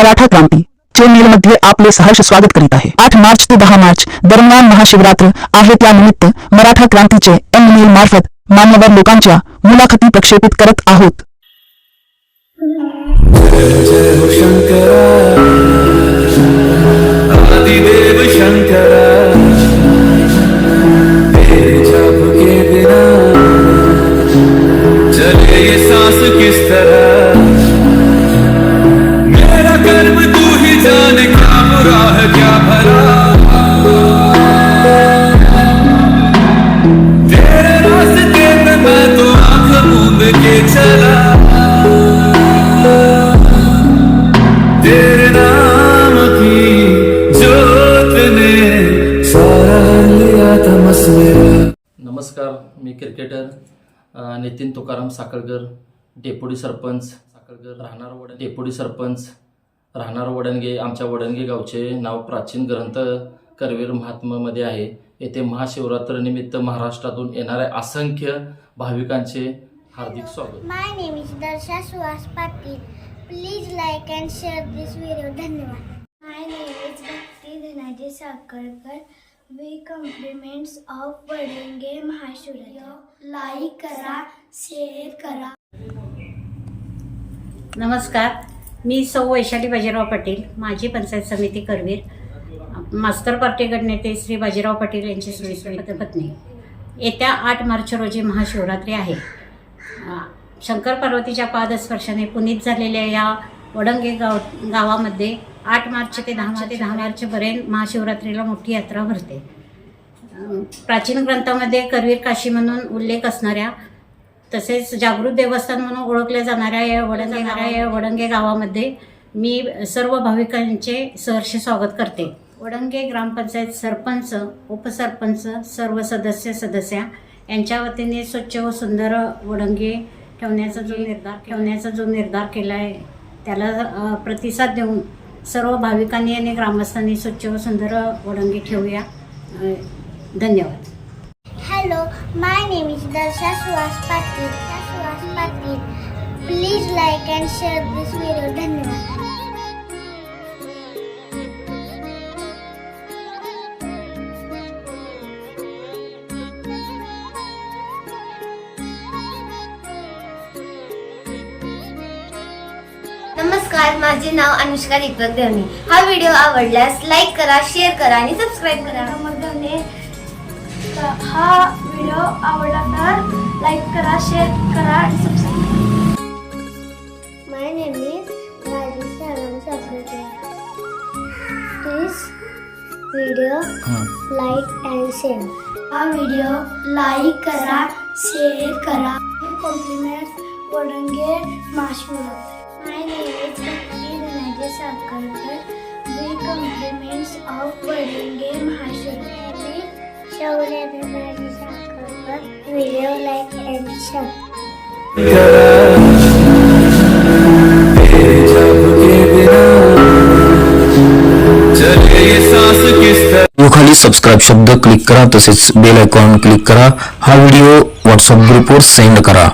मराठा क्रांती चेन्नई मध्ये आपले सहर्ष स्वागत करीत आहे. आठ मार्च ते दहा मार्च दरम्यान महाशिवरात्र आहे त्यानिमित्त मराठा क्रांतीचे एम मेल मार्फत मान्यवर लोकांच्या मुलाखती प्रक्षेपित करत आहोत. तेरे के बिना चले ये सांस किस तरह? नमस्कार मी क्रिकेटर नितीन तुकाराम साखळकर डेपुटी सरपंच साखळकर राहणार वड डेपुटी सरपंच राहणार वडणगे आमच्या वडणगे गावचे नाव प्राचीन ग्रंथ करवीर महात्मामध्ये आहे. येथे महाशिवरात्रीनिमित्त महाराष्ट्रातून येणाऱ्या असंख्य भाविकांचे हार्दिक स्वागत. My name is Darsha Suhas Patil please like and share this video धन्यवाद. My name is Bhakti Dhanaji Sakhalkar we compliments of compliments of Vadenge करा, शेअर करा. नमस्कार. मी सौ वैशाली बाजीराव पाटील माजी पंचायत समिती करवीर मास्तर पार्टी गटनेते श्री बाजीराव पाटील यांची सुविस्मित पत्नी. येत्या आठ मार्च रोजी महाशिवरात्री आहे. शंकर पार्वतीच्या पादस्पर्शाने पुनीत झालेल्या या वडंगे गाव गावामध्ये आठ मार्च ते दहा ते दहा मार्चपर्यंत महाशिवरात्रीला मोठी यात्रा भरते. प्राचीन ग्रंथामध्ये करवीर काशी म्हणून उल्लेख असणाऱ्या तसेच जागृत देवस्थान म्हणून ओळखल्या जाणाऱ्या या वडंगे या वडंगे गावामध्ये मी सर्व भाविकांचे सहर्ष स्वागत करते. वडंगे ग्रामपंचायत सरपंच उपसरपंच सर्व सदस्य सदस्या यांच्या वतीने स्वच्छ व सुंदर वडंगे ठेवण्याचा जो निर्धार ठेवण्याचा जो निर्धार केला आहे त्याला प्रतिसाद देऊन सर्व भाविकांनी आणि ग्रामस्थांनी स्वच्छ व सुंदर ओढंगी ठेवूया. धन्यवाद. Hello my name is Darsha Suhas Patil. Suhas Patil please like and share this video धन्यवाद. नमस्कार माझे नाव अनुष्का दीपक देवणी हा व्हिडिओ आवडल्यास लाईक करा शेअर करा आणि सबस्क्राईब करा. मग हा व्हिडिओ आवडला तर लाईक करा शेअर करा आणि subscribe my name is please video like and share हा. व्हिडिओ लाईक करा शेअर करा. Compliment Vadenge माशमुलत my name is Bhakti Dhanaji Sakharkar we compliments of Vadenge Mahashivratri Shaurya Dhanaji Sakharkar video like and share तेरे जाप के बिना चले ये सांस किस तरह? खाली सबस्क्राईब शब्द क्लिक करा तसेच बेल आयकॉन क्लिक करा। हा व्हिडिओ व्हॉट्सअप ग्रुपवर सेंड करा।